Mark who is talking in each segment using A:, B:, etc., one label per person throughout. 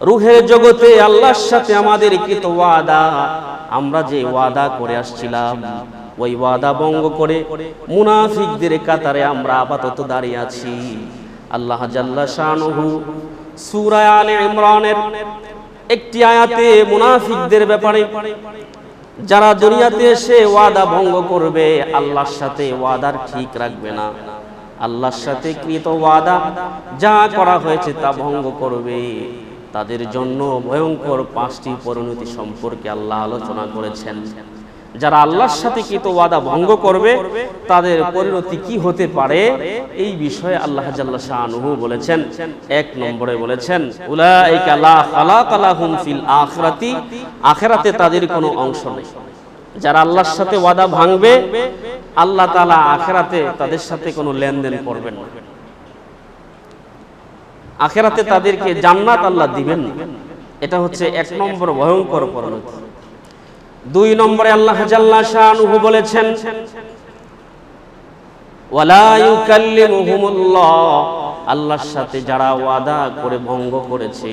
A: রুহের জগতে আল্লাহর সাথে আমাদের কৃত ওয়াদা। আমরা যে ওয়াদা করে আসছিলাম, ওই ওয়াদা ভঙ্গ করে মুনাফিকদের কাতারে আমরা আপাতত দাঁড়িয়ে আছি। আল্লাহ জাল্লা শানুহু সূরা আলে ইমরানের একটি আয়াতে মুনাফিকদের ব্যাপারে, যারা দুনিয়াতে এসে ওয়াদা ভঙ্গ করবে, আল্লাহর সাথে ওয়াদার ঠিক রাখবে না। আল্লাহর সাথে কৃত ওয়াদা যা করা হয়েছে তা ভঙ্গ করবে। তাদের জন্য ভয়ঙ্কর পাঁচটি পরিণতি সম্পর্কে আল্লাহ আলোচনা করেছেন। যারা আল্লাহর সাথে কৃত ওয়াদা ভঙ্গ করবে, তাদের পরিণতি কি হতে পারে, এই বিষয়ে আল্লাহ জাল্লা শাহনুহু বলেছেন। এক নম্বরে বলেছেন ফিল আখিরাতি, আখিরাতে তাদের কোনো অংশ নেই। যারা আল্লাহর সাথে ওয়াদা ভাঙবে, আল্লাহ তাআলা আখিরাতে তাদের সাথে কোনো লেনদেন করবেন না। আখেরাতে তাদেরকে জান্নাত আল্লাহ দিবেন এটা হচ্ছে এক নম্বর ভয়ঙ্কর পরিণতি। দুই নম্বরে আল্লাহ জাল্লা শানুহু বলেছেন আল্লাহর সাথে যারা ওয়াদা করে ভঙ্গ করেছে,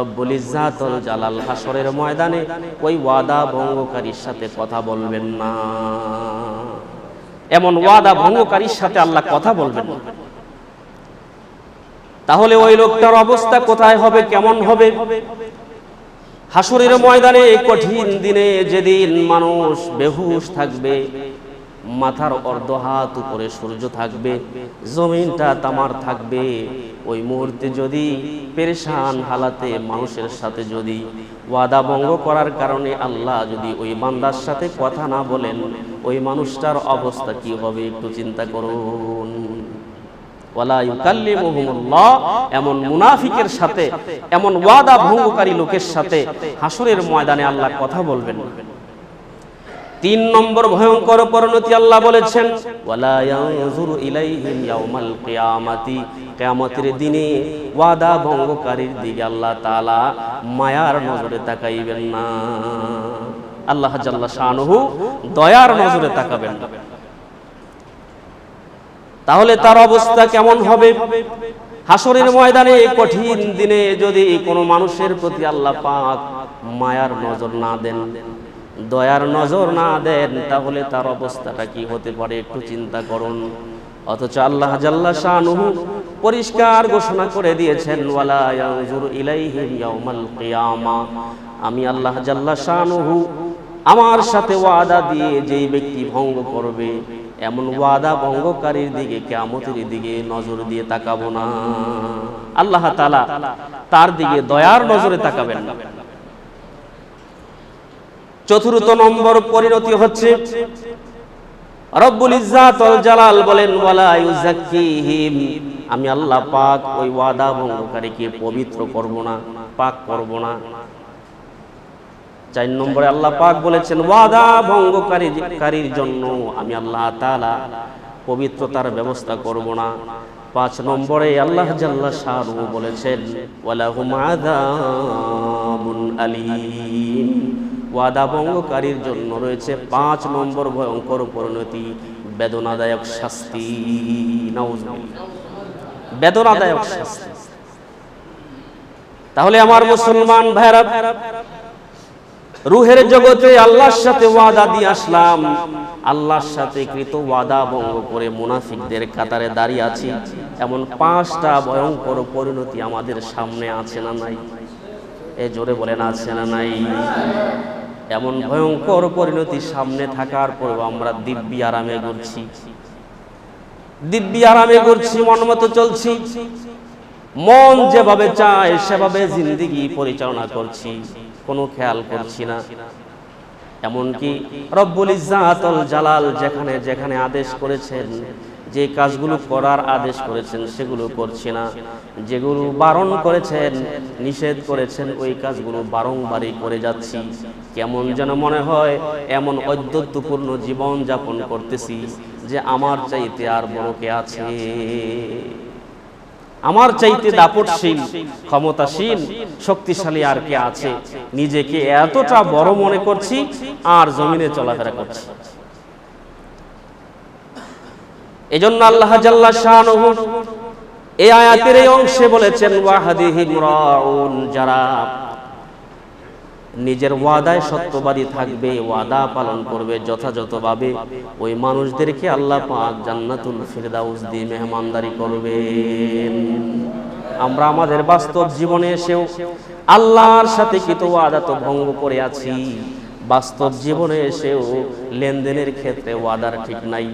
A: রব্বুল ইজ্জাতুল জালাল হাসরের ময়দানে ওই ওয়াদা ভঙ্গকারীর সাথে কথা বলবেন না। এমন ওয়াদা ভঙ্গকারীর সাথে আল্লাহ কথা বলবেন না। তাহলে ওই লোকটার অবস্থা কোথায় হবে, কেমন হবে? হাসুরের ময়দানে কঠিন দিনে যেদিন মানুষ বেহুশ থাকবে, মাথার অর্ধ হাত উপরে সূর্য থাকবে, জমিনটা তামার থাকবে, ওই মুহূর্তে যদি পেরেশান হালাতে মানুষের সাথে যদি ওয়াদা ভঙ্গ করার কারণে আল্লাহ যদি ওই বান্দার সাথে কথা না বলেন, ওই মানুষটার অবস্থা কি হবে একটু চিন্তা করুন। ওয়ালা ইউকাল্লিমুহুমুল্লাহ এমন মুনাফিকের সাথে এমন ওয়াদা ভঙ্গকারী লোকের সাথে হাসরের ময়দানে আল্লাহ কথা বলবেন। না তিন নম্বর ভয়ঙ্কর পরিণতি আল্লাহ বলেছেন কিয়ামতের দিনে ওয়াদা ভঙ্গকারীর দিকে আল্লাহ তাআলা মায়ার নজরে তাকাইবেন না। আল্লাহ জাল্লা শানুহু দয়ার নজরে তাকাবেন। না তাহলে তার অবস্থা কেমন হবে? হাসরের ময়দানে কঠিন দিনে যদি কোনো মানুষের প্রতি আল্লাহ পাক মায়ার নজর না দেন, দয়ার নজর না দেন, তাহলে তার অবস্থাটা কি হতে পারে একটু চিন্তা করুন। অথচ আল্লাহ জাল্লা শানুহু পরিষ্কার ঘোষণা করে দিয়েছেন আমি আল্লাহ জাল্লা শানুহু আমার সাথে ওয়াদা দিয়ে যেই ব্যক্তি ভঙ্গ করবে এমন ওয়াদা ভঙ্গকারীর দিকে কেমতের দিকে নজর দিয়ে তাকাবো না। আল্লাহ তালা তার দিকে দয়ার নজরে তাকাবেন। না চতুর্থ নম্বর পরিণতি হচ্ছে, রব্বুল ইজ্জাতুল জালাল বলেন, ওয়ালা ইউজাক্কিহিম আমি আল্লাহ পাক ওই ওয়াদা ভঙ্গকারীকে পবিত্র করব না, পাক করব না। চার নম্বরে আল্লাহ পাক বলেছেন, ওয়াদা ভঙ্গকারী কারীর জন্য আমি আল্লাহ তাআলা পবিত্রতার ব্যবস্থা করব না। পাঁচ নম্বরে আল্লাহ জাল্লা শাহরু বলেছেন আলীম। ওয়াদা ভঙ্গকারীর জন্য রয়েছে পাঁচ নম্বর ভয়ঙ্কর পরিণতি, বেদনাদায়ক শাস্তি। বেদনাদায়ক শাস্তি। তাহলে আমার মুসলমান ভাইরা রুহের জগতে আল্লাহর সাথে ওয়াদা দিয়ে আসলাম। আল্লাহর সাথে কৃত ওয়াদা ভঙ্গ করে মুনাফিকদের কাতারে দাঁড়িয়ে আছি। এমন পাঁচটা ভয়ঙ্কর পরিণতি আমাদের সামনে আছে না নাই? এ জোরে বলেন, আছে না নাই? এমন ভয়ঙ্কর পরিণতি সামনে থাকার পর আমরা দিব্যি আরামে ঘুরছি। দিব্যি আরামে ঘুরছি, মন মতো চলছি। মন যেভাবে চায় সেভাবে জিন্দিগি পরিচালনা করছি। কোনো খেয়াল করছি না। এমনকি রব্বুল ইজ্জাতুল জালাল যেখানে যেখানে আদেশ করেছেন যে কাজগুলো করার আদেশ করেছেন সেগুলো করছি না। যেগুলো বারণ করেছেন নিষেধ করেছেন ওই কাজগুলো বারংবারই করে যাচ্ছি। কেমন যেন মনে হয় এমন ঐদ্যত্বপূর্ণ জীবন যাপন করতেছি যে আমার চাইতে আর বড় কে আছে? আমার চাইতে দাপটশীল ক্ষমতাশীল শক্তিশালী আর কে আছে? নিজেকে এতটা বড় মনে করছি আর জমিনে চলাফেরা করছি। এজন্য আল্লাহ জাল্লা শাহ এই আয়াতের এই অংশে বলেছেন ওয়াহাদিহিম রাউন যারা নিজের ওয়াদায় সত্যবাদী থাকবে, ওয়াদা পালন করবে যথাযথভাবে। ওই মানুষদেরকে আল্লাহ পাক জান্নাতুল ফিরদাউস দিয়ে মেহমানদারি করবে আমরা আমাদের বাস্তব জীবনে এসেও আল্লাহর সাথে কিন্তু ওয়াদা তো ভঙ্গ করে আছি। বাস্তব জীবনে এসেও লেনদেনের ক্ষেত্রে ওয়াদার ঠিক নাই।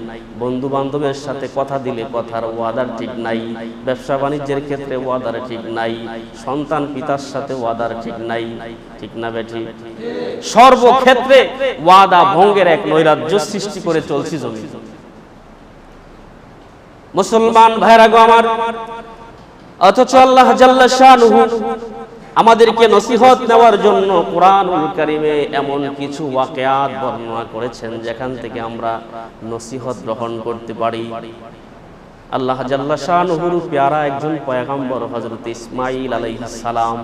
A: বন্ধু বান্ধবের সাথে কথা দিলে কথার ওয়াদার ঠিক নাই। ব্যবসা বাণিজ্যের ক্ষেত্রে ওয়াদার ঠিক নাই। সন্তান পিতার সাথে ওয়াদার ঠিক নাই। ঠিক না বেঠি? সর্বক্ষেত্রে ওয়াদা ভঙ্গের এক নৈরাজ্য সৃষ্টি করে চলছি জমি। মুসলমান ভাইরা গো আমার, অথচ আল্লাহ জাল্লা শাহরুহ আমাদেরকে নসিহত নেওয়ার জন্য কোরআনুল কারিমে এমন কিছু ওয়াকিয়াত বর্ণনা করেছেন, যেখান থেকে আমরা নসিহত গ্রহণ করতে পারি। আল্লাহ জাল্লা শাহরুহুর পেয়ারা একজন পয়গাম্বর হজরত ইসমাইল সালাম।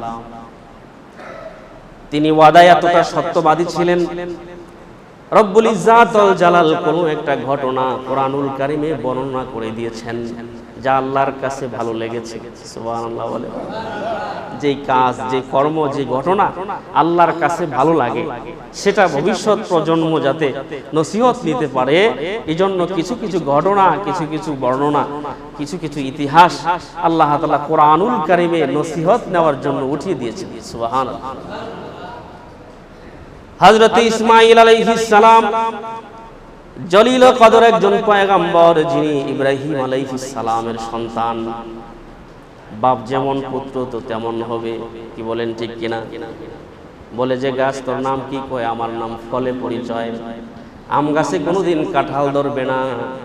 A: তিনি ওয়াদায় এতটা সত্যবাদী ছিলেন, রব্বুল ইজ্জাত আল জালাল কোনো একটা ঘটনা কোরআনুল কারিমে বর্ণনা করে দিয়েছেন। যা আল্লাহর কাছে ভালো লেগেছে। যেই কাজ যে কর্ম যে ঘটনা আল্লাহর কাছে ভালো লাগে, সেটা ভবিষ্যৎ প্রজন্ম যাতে নসিহত নিতে পারে এই জন্য কিছু কিছু ঘটনা, কিছু কিছু বর্ণনা, কিছু কিছু ইতিহাস আল্লাহ তালা কোরআনুল কারিমে নসিহত নেওয়ার জন্য উঠিয়ে দিয়েছে সুবহানাল্লাহ। হযরত ইসমাঈল আলাইহিস সালাম জলিল কদর একজন পয়গাম্বর যিনি ইব্রাহিম আলাইহিস সালামের সন্তান। বাপ যেমন পুত্র, তো তেমন হবে। কি বলেন ঠিক কিনা? বলে যে, গাছ, তোর নাম কি? কয়, আমার নাম ফলে পরিচয়। আম গাছে কোনোদিন কাঁঠাল ধরবে না,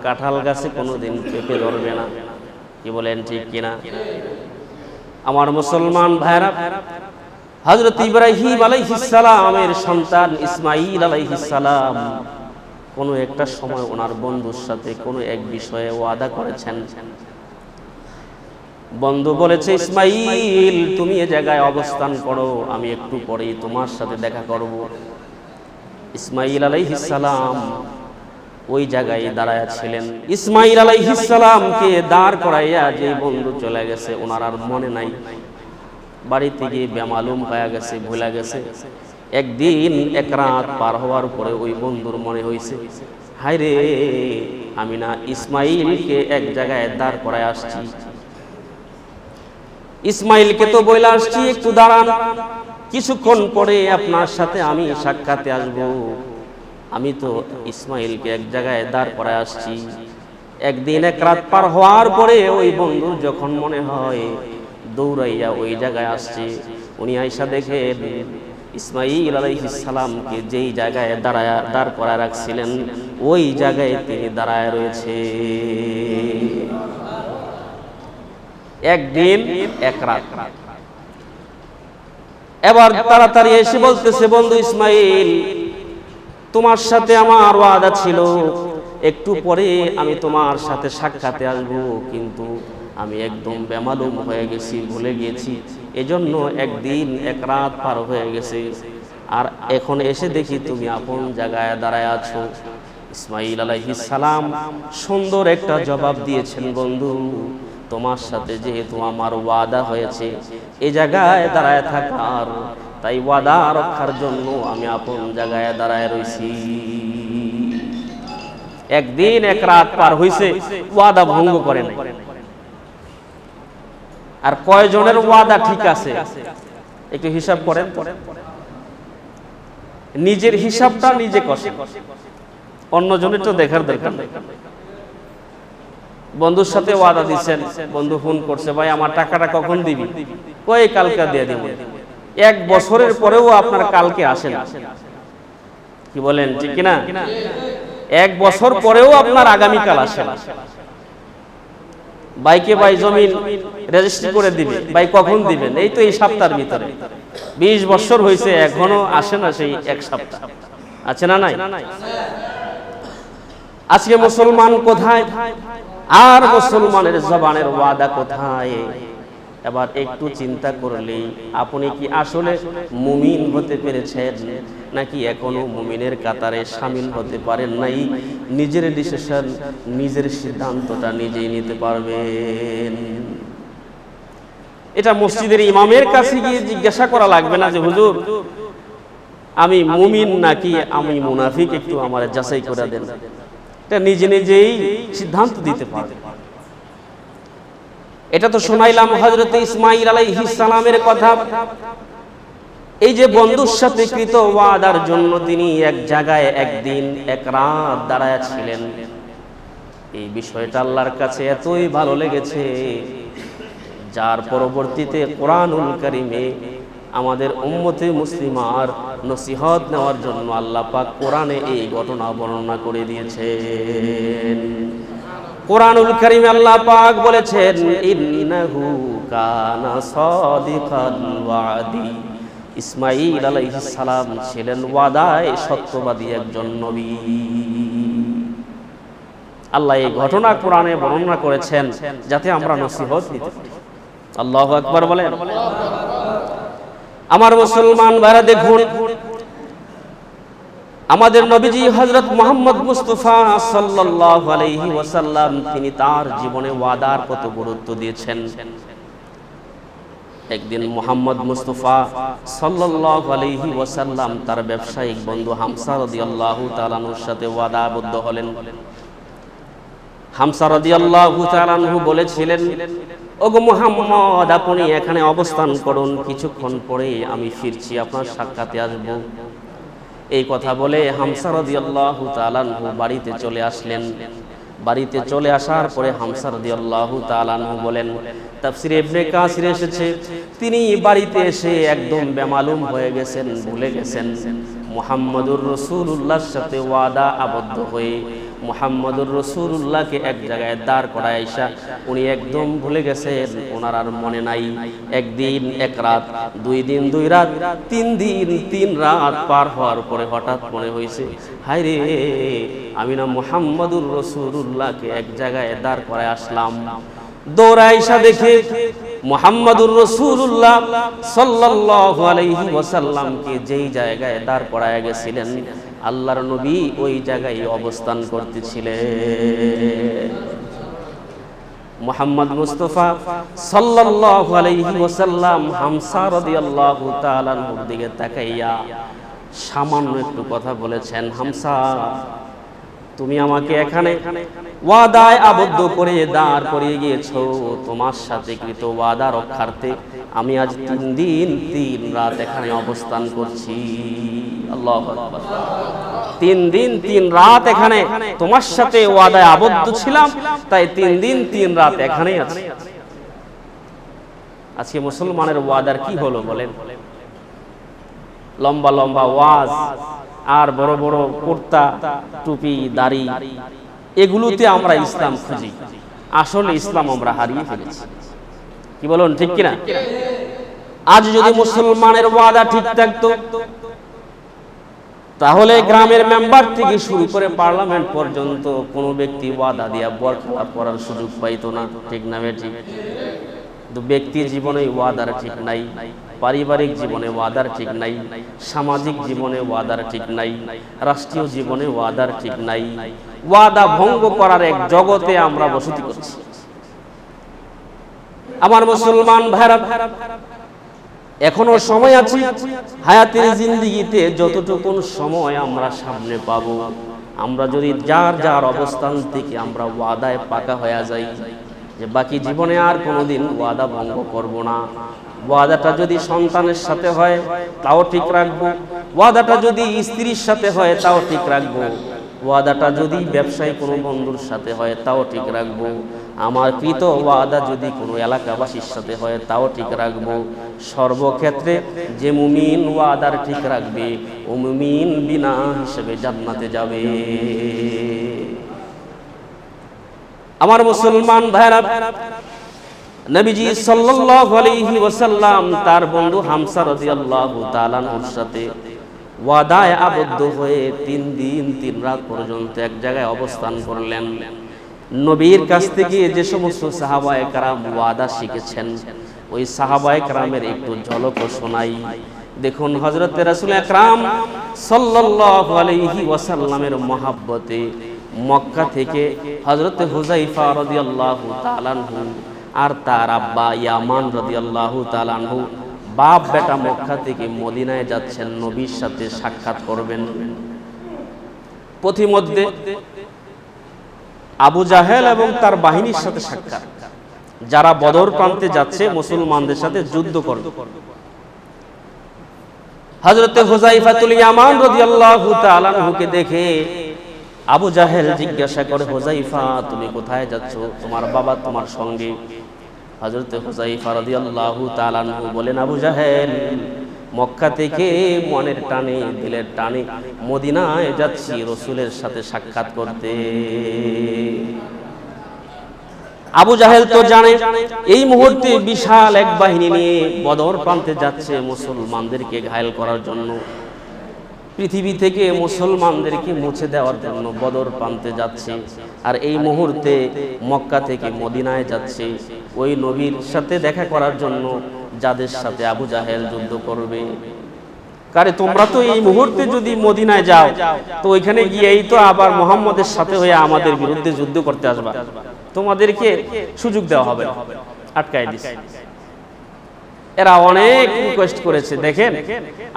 A: কাঁঠাল গাছে কোনোদিন পেঁপে ধরবে না। কি বলেন ঠিক কিনা? আমার মুসলমান ভাইরা হজরত ইব্রাহিম আলাইহিসালামের সন্তান ইসমাইল আলাইহিসালাম কোনো একটা সময় ওনার বন্ধুর সাথে কোনো এক বিষয়ে ওয়াদা করেছেন। বন্ধু বলেছে, ইসমাইল, তুমি এ জায়গায় অবস্থান করো, আমি একটু পরেই তোমার সাথে দেখা করব। ইসমাইল আলাইহিসালাম ওই জায়গায় দাঁড়ায়া ছিলেন। ইসমাইল আলাইহিসালামকে দাঁড় করাইয়া যে বন্ধু চলে গেছে, ওনার আর মনে নাই। বাড়িতে গিয়ে বেমালুম হয়ে গেছে, ভুলে গেছে। একদিন এক রাত পার হওয়ার পরে ওই বন্ধুর মনে হয়েছে হায় রে আমি না ইসমাইলকে এক জায়গায় দাঁড় করায় আসছি। ইসমাইলকে তো বইলা আসছি একটু দাঁড়ান। কিছুক্ষণ পরে আপনার সাথে আমি সাক্ষাতে আসব। আমি তো ইসমাইলকে এক জায়গায় দাঁড় করায় আসছি। একদিন এক রাত পার হওয়ার পরে ওই বন্ধু যখন মনে হয় দৌড়াইয়া ওই জায়গায় আসছে, উনি আইসা দেখে ইসমাইল সালামকে যেই জায়গায় দাঁড়ায়, দাঁড় করায় রাখছিলেন, ওই জায়গায় তিনি দাঁড়ায় রয়েছে একদিন, এক রাত। এবার তাড়াতাড়ি এসে বলতেছে, বন্ধু ইসমাইল, তোমার সাথে আমার ওয়াদা ছিল। একটু পরে আমি তোমার সাথে সাক্ষাতে আসব, কিন্তু আমি একদম বেমালুম হয়ে গেছি, ভুলে গেছি। এজন্য একদিন, এক রাত পার হয়ে গেছে। আর এখন এসে দেখি তুমি আপন জায়গায় দাঁড়ায় আছো। ইসমাইল সালাম সুন্দর একটা জবাব দিয়েছেন, বন্ধু, তোমার সাথে যেহেতু আমার ওয়াদা হয়েছে এই জায়গায় দাঁড়ায় থাকার, তাই ওয়াদা রক্ষার জন্য আমি আপন জায়গায় দাঁড়ায় রইছি। একদিন, এক রাত পার হইছে, ওয়াদা ভঙ্গ করে নাই। আর কয়জনের ওয়াদা ঠিক আছে? একটু হিসাব করেন। নিজের হিসাবটা নিজে কষে অন্যজনের তো দেখার দরকার বন্ধুর সাথে ওয়াদা দিচ্ছেন বন্ধু ফোন করছে ভাই আমার টাকাটা কখন দিবি? কয় কালকে দিয়ে দিব। এক বছরের পরেও আপনার কালকে আসে না কি বলেন ঠিক কিনা? এক বছর পরেও আপনার আগামীকাল আসে না বাইকে বাই জমিন রেজিস্ট্রি করে দিবে, বাই কখন দিবেন? এই তো এই সপ্তাহের ভিতরে। বিশ বছর হয়েছে এখনও আসে না সেই এক সপ্তাহ। আছে না নাই? আজকে মুসলমান কোথায়? আর মুসলমানের জবানের ওয়াদা কোথায়? এবার একটু চিন্তা করলেই, আপনি কি আসলে মুমিন হতে পেরেছেন? নাকি এখনও মুমিনের কাতারে সামিল হতে পারেন নাই? নিজের ডিসিশন নিজের সিদ্ধান্তটা নিজেই নিতে পারবেন। এটা মসজিদের ইমামের কাছে গিয়ে জিজ্ঞাসা করা লাগবে না যে, হুজুর, আমি মুমিন নাকি আমি মুনাফিক? একটু আমার যাচাই করে দেন। এটা নিজে নিজেই সিদ্ধান্ত দিতে পারবে। এটা তো শোনাইলাম হজরত ইসমাইল আলাইহিস সালামের কথা। এই যে বন্ধুর সাথে কৃত ওয়াদার জন্য তিনি এক জায়গায় একদিন এক রাত দাঁড়ায় ছিলেন। এই বিষয়টা আল্লাহর কাছে এতই ভালো লেগেছে যার পরবর্তীতে কোরআনুল কারিমে আমাদের উম্মতে মুসলিমার নসিহত নেওয়ার জন্য আল্লাহ পাক কোরআনে এই ঘটনা বর্ণনা করে দিয়েছেন। কোরআনুল কারিমে আল্লাহ পাক বলেছেন ইন্নাহু কানা সাদিকাল ওয়াদি। ইসমাইল সালাম ছিলেন ওয়াদায় সত্যবাদী একজন নবী। আল্লাহ এই ঘটনা কোরআনে বর্ণনা করেছেন যাতে আমরা নসিহত নিতে পারি। আল্লাহ আকবার বলেন, আমার মুসলমান ভাইরা দেখুন, আমাদের নবীজি হজরত মোহাম্মদ মুস্তফা সাল্লাল্লাহু আলাইহি ওয়াসাল্লাম, তিনি তার জীবনে ওয়াদার কত গুরুত্ব দিয়েছেন। একদিন মোহাম্মদ মুস্তফা সাল্লাল্লাহু আলাইহি ওয়াসাল্লাম তার ব্যবসায়িক বন্ধু হামসা রাদিয়াল্লাহু তাআলার সাথে ওয়াদাবদ্ধ হলেন। হামসা রাদিয়াল্লাহু তাআলাহু বলেছিলেন, ওগো মুহাম্মদ, আপনি এখানে অবস্থান করুন, কিছুক্ষণ পরে আমি ফিরছি, আপনার সাক্ষাতে আসব। এই কথা বলে হামসা রাদিয়াল্লাহু তাআলাহু বাড়িতে চলে আসলেন। বাড়িতে চলে আসার পরে হামসার রাদিয়াল্লাহু তালানু বলেন এসেছে। তিনি বাড়িতে এসে একদম বেমালুম হয়ে গেছেন, ভুলে গেছেন। মোহাম্মদুর রসুল্লাহর সাথে ওয়াদা আবদ্ধ হয়ে মুহাম্মদুর রসুল্লাহকে এক জায়গায় দাঁড় করায় আইসা, উনি একদম ভুলে গেছেন, ওনার আর মনে নাই। একদিন, এক রাত, দুই দিন, দুই রাত, তিন দিন, তিন রাত পার হওয়ার পরে হঠাৎ মনে হয়েছে হায় রে, আমি না মুহাম্মদুর রসুল্লাহকে এক জায়গায় দাঁড় করায় আসলাম। দৌড়াইসা দেখে মোহাম্মদুর রসুল্লাহ সাল্লাল্লাহু আলাইহি ওয়াসাল্লামকে যেই জায়গায় দাঁড় করায় গেছিলেন আল্লাহর নবী ওই জায়গায় অবস্থান করতেছিলেন। মোহাম্মদ মুস্তফা সাল্লাল্লাহু আলাইহি ওয়াসাল্লাম হামসা রাদিয়াল্লাহু তাআলার দিকে তাকাইয়া সামান্য একটু কথা বলেছেন। হামসা তুমি আমাকে এখানে ওয়াদায় আবদ্ধ করে দাঁড় করিয়ে গিয়েছো। তোমার সাথে কৃত ওয়াদা রক্ষার্থে আমি আজ তিন দিন তিন রাত এখানে অবস্থান করছি। আল্লাহ তিন দিন তিন রাত এখানে তোমার সাথে ওয়াদায় আবদ্ধ ছিলাম তাই তিন দিন তিন রাত এখানেই আছি। আজকে মুসলমানের ওয়াদার কি হলো বলেন? লম্বা লম্বা ওয়াজ। আর বড় বড় কুর্তা, টুপি, দাড়ি, এগুলোতে আমরা ইসলাম খুঁজি। আসলে ইসলাম আমরা হারিয়ে ফেলেছি। কি বলুন, ঠিক কিনা? আজ যদি মুসলমানের ওয়াদা ঠিক থাকতো, তাহলে গ্রামের মেম্বার থেকে শুরু করে পার্লামেন্ট পর্যন্ত কোনো ব্যক্তি ওয়াদা দিয়া বরখা পড়ার সুযোগ পাইতো না। ঠিক না ঠিক কিন্তু ব্যক্তি জীবনে ওয়াদার ঠিক নাই। পারিবারিক জীবনে ওয়াদার ঠিক নাই, সামাজিক জীবনে ওয়াদার ঠিক নাই, রাষ্ট্রীয় জীবনে ওয়াদার ঠিক নাই। ওয়াদা ভঙ্গ করার এক জগতে আমরা বসতি করছি। আমার মুসলমান ভাইরা, এখনও সময় আছে, হায়াতের জিন্দিগিতে যতটুকু সময় আমরা সামনে পাবো, আমরা যদি যার যার অবস্থান থেকে আমরা ওয়াদায় পাকা হয়ে যাই, যে বাকি জীবনে আর কোনোদিন ওয়াদা ভঙ্গ করব না। ওয়াদাটা যদি সন্তানের সাথে হয়, তাও ঠিক রাখব। ওয়াদাটা যদি স্ত্রীর সাথে হয়, তাও ঠিক রাখব। ওয়াদাটা যদি ব্যবসায়ী কোনো বন্ধুর সাথে হয়, তাও ঠিক রাখব। আমার কৃত ওয়াদা যদি কোনো এলাকাবাসীর সাথে হয়, তাও ঠিক রাখব। সর্বক্ষেত্রে যে মুমিন ওয়াদার ঠিক রাখবে, ও মুমিন বিনা হিসেবে জান্নাতে যাবে। আমার মুসলমান ভাইরা নবীজি সাল্লাল্লাহু আলাইহি ওয়াসাল্লাম তার বন্ধু হামসা রাদিয়াল্লাহু তাআলার সাথে ওয়াদায় আবদ্ধ হয়ে তিন দিন তিন রাত পর্যন্ত এক জায়গায় অবস্থান করলেন। নবীর কাছ থেকে যে সমস্ত সাহাবায়ে কারাম ওয়াদা শিখেছেন ওই সাহাবায়ে কারামের একটু ঝলক শোনাই। দেখুন হযরত রাসূল আকরাম সাল্লাল্লাহু আলাইহি ওয়াসাল্লামের মহাব্বতে মক্কা থেকে হযরত হুযাইফা রাদিয়াল্লাহু তাআলা আর তার আব্বা ইয়ামান রাদিয়াল্লাহু তাআলা আনহু বাপ বেটা মক্কা থেকে মদিনায় যাচ্ছেন, নবীর সাথে সাক্ষাৎ করবেন। পথিমধ্যে আবু জাহেল এবং তার বাহিনীর সাথে সাক্ষাৎ। যারা বদর প্রান্তে যাচ্ছে, মুসলমানদের সাথে যুদ্ধ করবে। হযরতে হুযাইফাতুল ইয়ামান রাদিয়াল্লাহু তাআলা আনহুকে দেখে আবু জাহেল জিজ্ঞাসা করে, হুযাইফা, তুমি কোথায় যাচ্ছ? তোমার বাবা তোমার সঙ্গে। হযরতে হুযাইফা রাদিয়াল্লাহু বলেন, আবু জাহেল, মক্কা থেকে মনের টানে, দিলের টানে মদিনায় যাচ্ছি রসুলের সাথে সাক্ষাৎ করতে। আবু জাহেল তো জানে, এই মুহূর্তে বিশাল এক বাহিনী নিয়ে বদর প্রান্তে যাচ্ছে মুসলমানদেরকে ঘায়েল করার জন্য। পৃথিবী থেকে মুসলমানদেরকে মুছে দেওয়ার জন্য বদর প্রান্তে যাচ্ছে। আর এই মুহূর্তে মক্কা থেকে মদিনায় যাচ্ছে। ওই নবীর সাথে দেখা করার জন্য যাদের সাথে আবু জাহেল যুদ্ধ করবে। কারে, তোমরা তো এই মুহূর্তে যদি মদিনায় যাও, তো ওইখানে গিয়েই তো আবার মোহাম্মদের সাথে হয়ে আমাদের বিরুদ্ধে যুদ্ধ করতে আসবা। তোমাদেরকে সুযোগ দেওয়া হবে। আটকায় দিস। এরা অনেক রিকোয়েস্ট করেছে, দেখেন,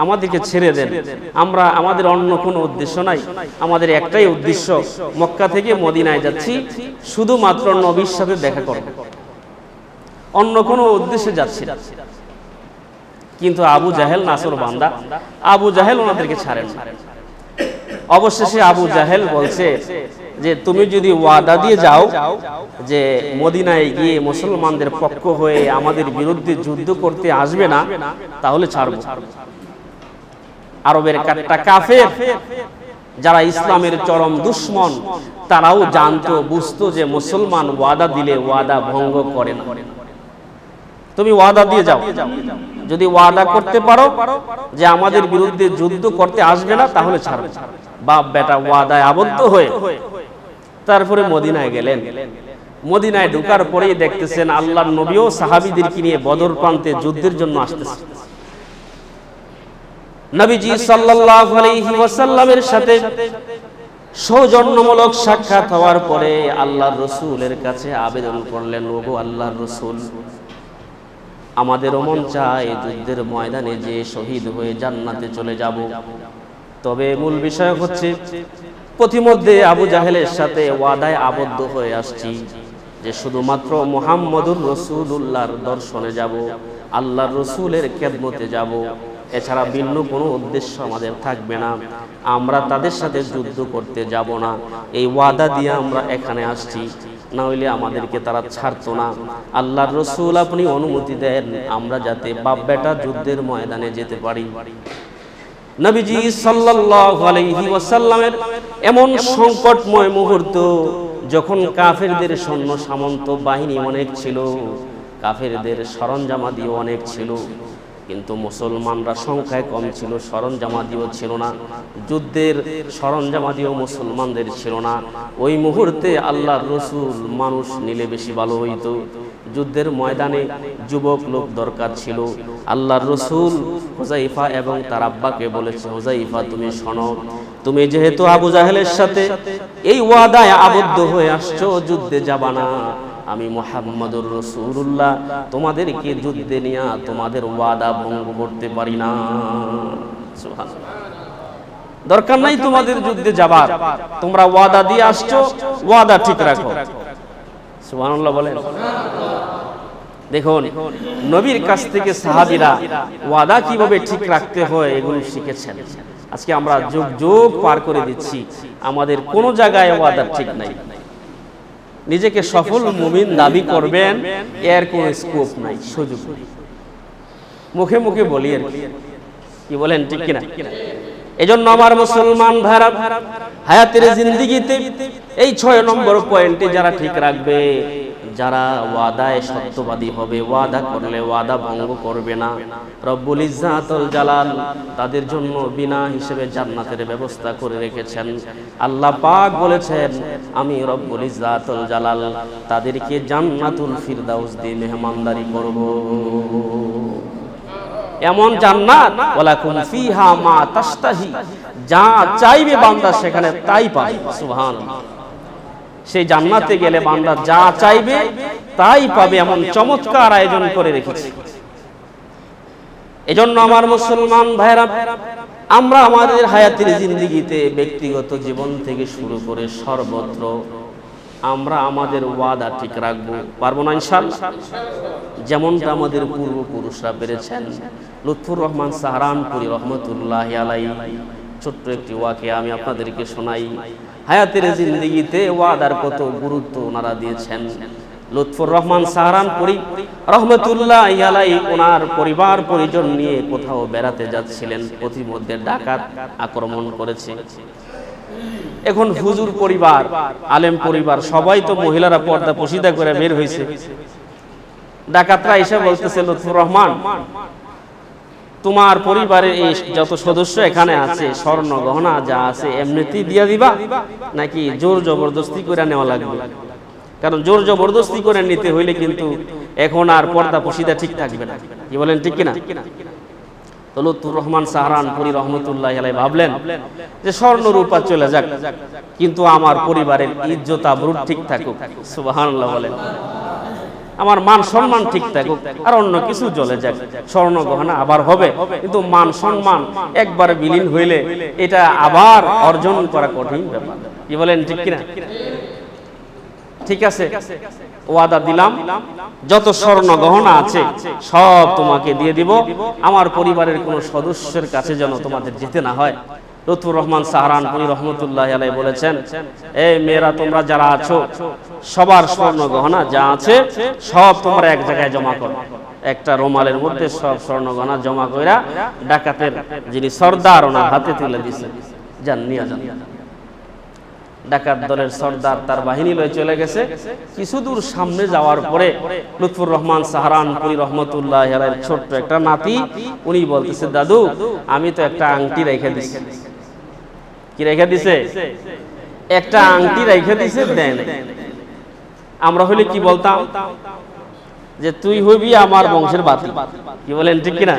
A: আমাদেরকে ছেড়ে দেন। আমরা আমাদের অন্য কোনো উদ্দেশ্য নাই। আমাদের একটাই উদ্দেশ্য, মক্কা থেকে মদিনায় যাচ্ছি, শুধুমাত্র নবীর সাথে দেখা করব। অন্য কোনো উদ্দেশ্যে যাচ্ছি কিন্তু আবু জাহেল নাসর বান্দা, আবু জাহেল ওনাদেরকে ছাড়েন। অবশেষে আবু জাহেল বলছে যে তুমি যদি ওয়াদা দিয়ে যাও যে মদিনায় গিয়ে মুসলমানদের পক্ষ হয়ে আমাদের বিরুদ্ধে যুদ্ধ করতে আসবে না তাহলে ছাড়বো। আরবের একটা কাফের। যারা ইসলামের চরম দুশ্মন তারাও জানতো বুঝতো যে মুসলমান ওয়াদা দিলে ওয়াদা ভঙ্গ করে না। তুমি ওয়াদা দিয়ে যাও। যদি ওয়াদা করতে পারো যে আমাদের বিরুদ্ধে যুদ্ধ করতে আসবে না তাহলে ছাড়বে। বাপ বেটা ওয়াদায় আবদ্ধ হয়ে তারপরে মদিনায় গেলেন। মদিনায় ঢুকার পরেই দেখতেছেন আল্লাহর নবীও সাহাবিদেরকে নিয়ে বদর প্রান্তে যুদ্ধের জন্য আসতেছে। নবীজি সাল্লাল্লাহু আলাইহি ওয়াসাল্লামের সাথে সৌজন্যমূলক সাক্ষাৎ হওয়ার পরে আল্লাহর রসুলের কাছে আবেদন করলেন, ওগো আল্লাহর রসুল আমাদের মন চায় যুদ্ধের ময়দানে যে শহীদ হয়ে জান্নাতে চলে যাব। তবে মূল বিষয় হচ্ছে পথিমধ্যে আবু জাহেলের সাথে ওয়াদায় আবদ্ধ হয়ে আসছি যে শুধুমাত্র মোহাম্মদুর রসুল্লাহর দর্শনে যাব, আল্লাহর রসুলের খেদমতে যাব। এছাড়া ভিন্ন কোনো উদ্দেশ্য আমাদের থাকবে না। আমরা তাদের সাথে যুদ্ধ করতে যাব না। এই ওয়াদা দিয়ে আমরা এখানে আসছি। না হইলে আমাদেরকে তারা ছাড়তো না। আল্লাহর রসুল আপনি অনুমতি দেন, আমরা যাতে বাপ বেটা যুদ্ধের ময়দানে যেতে পারি। নবীজি সাল্লাল্লাহু আলাইহি ওয়াসাল্লামের এমন সংকটময় মুহূর্ত যখন কাফেরদের সৈন্য সামন্ত বাহিনী অনেক ছিল, কাফেরদের সরঞ্জামাদিও অনেক ছিল, কিন্তু মুসলমানরা সংখ্যায় কম ছিল, সরঞ্জামাদিও ছিল না, যুদ্ধের সরঞ্জামাদিও মুসলমানদের ছিল না। ওই মুহূর্তে আল্লাহর রসুল মানুষ নিলে বেশি ভালো হইতো। যুদ্ধের ময়দানে যুবক লোক দরকার ছিল। আল্লাহর রসুল হোজাইফা এবং তার আব্বাকে বলেছে হোজাইফা তুমি শোনো, তুমি যেহেতু আবু জাহেলের সাথে এই ওয়াদায় আবদ্ধ হয়ে আসছো, যুদ্ধে যাবা না। আমি মোহাম্মদুর রসুল্লাহ তোমাদেরকে যুদ্ধে নিয়ে তোমাদের ওয়াদা ভঙ্গ করতে পারি না। দরকার নাই তোমাদের যুদ্ধে যাবার। তোমরা ওয়াদা দিয়ে আসছো, ওয়াদা ঠিক রাখো। সুবহানাল্লাহ বলেন। দেখুন, নবীর কাছ থেকে সাহাবীরা ওয়াদা কীভাবে ঠিক রাখতে হয় এগুলো শিখেছেন। আজকে আমরা যুগ যুগ পার করে দিচ্ছি। আমাদের কোনো জায়গায় ওয়াদা ঠিক নাই। নিজেকে সফল মুমিন দাবি করবেন, এর কোনো স্কোপ নাই, সুযোগ মুখে মুখে বলি আর। কি বলেন, ঠিক কিনা? এজন্য আমার মুসলমান ভাইরা, হায়াতের জিন্দিগিতে এই ছয় নম্বর পয়েন্টে যারা ঠিক রাখবে, যারা ওয়াদায় সত্যবাদী হবে, ওয়াদা করলে ওয়াদা ভঙ্গ করবে না। রব্বুল ইজ্জাতুল জালাল তাদের জন্য বিনা হিসেবে জান্নাতের ব্যবস্থা করে রেখেছেন। আল্লাহ পাক বলেছেন, আমি রব্বুল ইজ্জাতুল জালাল তাদেরকে জান্নাতুল ফিরদাউস দিয়ে মেহমানদারি করব। এমন জান্নাত, ওয়ালাকুম ফিহা মা তাশতাহি। যা চাইবে বান্দা সেখানে তাই পাবে, সুবহানাল্লাহ। সেই জান্নাতে গেলে বান্দা যা চাইবে তাই পাবে, এমন চমৎকার আয়োজন করে রেখেছে। এজন্য আমার মুসলমান ভাইরা আমরা আমাদের হায়াতের জিন্দিগিতে ব্যক্তিগত জীবন থেকে শুরু করে সর্বত্র আমরা আমাদের ওয়াদা ঠিক রাখব। পারব না ইনশাল্লাহ? যেমনটা আমাদের পূর্বপুরুষরা পেরেছেন। লুৎফুর রহমান সাহারানপুরি রহমতুল্লাহ আলাই ছোট্ট একটি ওয়াকে আমি আপনাদেরকে শোনাই। হায়াতের জিন্দিগিতে ওয়াদার কত গুরুত্ব ওনারা দিয়েছেন। লুৎফুর রহমান সাহারানপুরি রহমতুল্লাহ আলাই ওনার পরিবার পরিজন নিয়ে কোথাও বেড়াতে যাচ্ছিলেন। প্রতিমধ্যে ডাকাত আক্রমণ করেছে। এখন হুজুর পরিবার, আলেম পরিবার, সবাই তো মহিলারা পর্দা পশিদা করে বের হয়েছে। ডাকাতরা এসে বলতেছে লুৎফুর রহমান, তোমার পরিবারের এই যত সদস্য এখানে আছে, স্বর্ণ গহনা যা আছে, এমনিতেই দিয়া দিবা? নাকি জোর জবরদস্তি করে নেওয়া লাগবে? কারণ জোর জবরদস্তি করে নিতে হইলে কিন্তু এখন আর পর্দা পশিদা ঠিক থাকবে না। কি বলেন, ঠিক কিনা? তো লুৎফুর রহমান সাহারানপুরি রহমতুল্লাহ আলাই ভাবলেন যে স্বর্ণ রূপা চলে যাক। কিন্তু আমার পরিবারের ইজ্জত আবরুদ ঠিক থাকুক। সুবহানাল্লাহ বলেন। আমার মান সম্মান ঠিক থাকুক। আর অন্য কিছু চলে যাক। স্বর্ণ গহনা আবার হবে। কিন্তু মান সম্মান একবার বিলীন হইলে এটা আবার অর্জন করা কঠিন ব্যাপার। কি বলেন, ঠিক কিনা? ঠিক আছে? ওয়াদা দিলাম। যত স্বর্ণ গহনা আছে, সব তোমাকে দিয়ে দিব। আমার পরিবারের কোনো সদস্যের কাছে যেন তোমাদের যেতে না হয়। লুৎফুর রহমান সাহারানপুরি রহমতুল্লাহ আলাই বলেছেন এই মেয়েরা, তোমরা যারা আছো, সবার স্বর্ণ গহনা যা আছে, সব তোমরা এক জায়গায় জমা করো। একটা রোমালের মধ্যে সব স্বর্ণ গহনা জমা কইরা ডাকাতের যিনি সর্দার, ওনার হাতে তুলে দিছে। যান, নিয়ে যান। ডাকাত দলের সর্দার তার বাহিনী লয়ে চলে গেছে। কিছু দূর সামনে যাওয়ার পরে লুৎফুর রহমান সাহারানপুরি রহমতুল্লাহ ছোট্ট একটা নাতি, উনি বলতেছে, দাদু, আমি তো একটা আংটি রেখে দিছি। কি রেখে দিছে? একটা আংটি রেখে দিছে, দেন। আমরা হলে কি বলতাম? যে তুই হবি আমার বংশের বাতি। কি বলেন, ঠিক কিনা?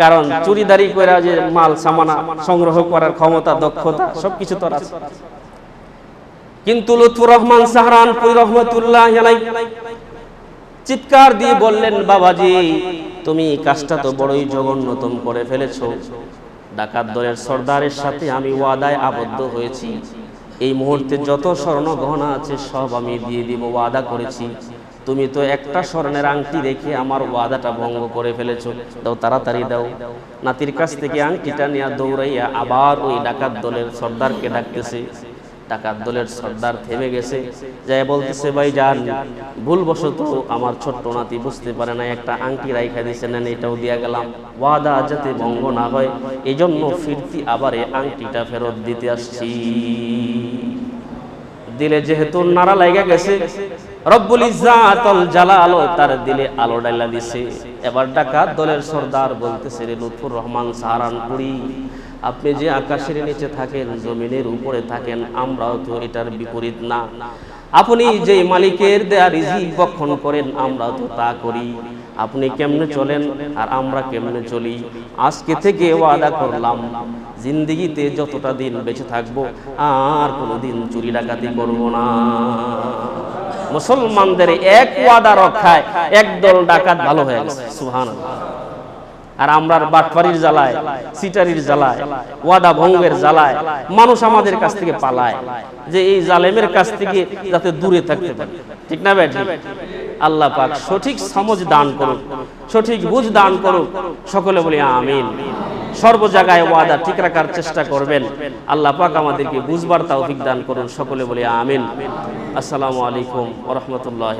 A: কারণ চুরিদারি করে যে মাল সামানা সংগ্রহ করার ক্ষমতা দক্ষতা সবকিছু তোর আছে। কিন্তু লুৎফুর রহমান সাহরান পুরি রহমতুল্লাহ চিৎকার দিয়ে বললেন বাবাজি তুমি কাজটা তো বড়ই জঘন্যতম করে ফেলেছো। ডাকাত দলের সর্দারের সাথে আমি ওয়াদায় আবদ্ধ হয়েছি। এই মুহূর্তে যত স্বর্ণ গহনা আছে সব আমি দিয়ে দিব ওয়াদা করেছি। তুমি তো একটা স্বর্ণের আংটি রেখে আমার ওয়াদাটা ভঙ্গ করে ফেলেছো। দাও তাড়াতাড়ি দাও। নাতির কাছ থেকে আংটিটা নিয়ে দৌড়াইয়া আবার ওই ডাকাত দলের সর্দারকে ডাকতেছে। ডাকাত দলের সর্দার থেমে গেছে। যাই বলতেছে, ভাই যান। ভুলবশত আমার ছোট্ট নাতি বুঝতে পারে না একটা আংটি রাইখা দিছে নেন এটাও দিয়া গেলাম। ওয়াদা যাতে ভঙ্গ না হয় এই জন্য ফিরতি আবার আংটিটা ফেরত দিতে আসছি। দিলে যেহেতু নাড়া লাগা গেছে রব্বুল ইজ্জাতুল জালাল তার দিলে আলো ডাইলা দিছে। এবার ডাকাত দলের সর্দার বলতেছে রে লুৎফুর রহমান সাহারানপুরি আপনি যে আকাশের নিচে থাকেন জমিনের উপরে থাকেন আমরাও তো এটার বিপরীত না। আপনি যে মালিকের দেয়া রিজিক বক্ষণ করেন আমরাও তো তা করি। আপনি কেমনে চলেন আর আমরা কেমনে চলি? আজকে থেকে ওয়াদা করলাম জিন্দিগিতে যতটা দিন বেঁচে থাকব আর কোনো দিন চুরি ডাকাতি করব না মুসলমানদের এক ওয়াদা রক্ষায় একদল ডাকাত ভালো হয়ে গেছে। সুহান আর আমরা বাটপাড়ির জ্বালায়, সিটারির জ্বালায়, ওয়াদা ভঙ্গের জ্বালায় মানুষ আমাদের কাছ থেকে পালায় যে এই জালেমের কাছ থেকে যাতে দূরে থাকতে পারে। ঠিক না ব্যাটি? আল্লাহ পাক সঠিক সমজ দান করুক সঠিক বুঝ দান করুক সকলে বলি আমিন। সর্ব জায়গায় ওয়াদা ঠিক রাখার চেষ্টা করবেন। আল্লাহ পাক আমাদেরকে বুঝবার তাও দান করুন। সকলে বলে আমিন। আসসালামু আলাইকুম ওরহমতুল্লাহ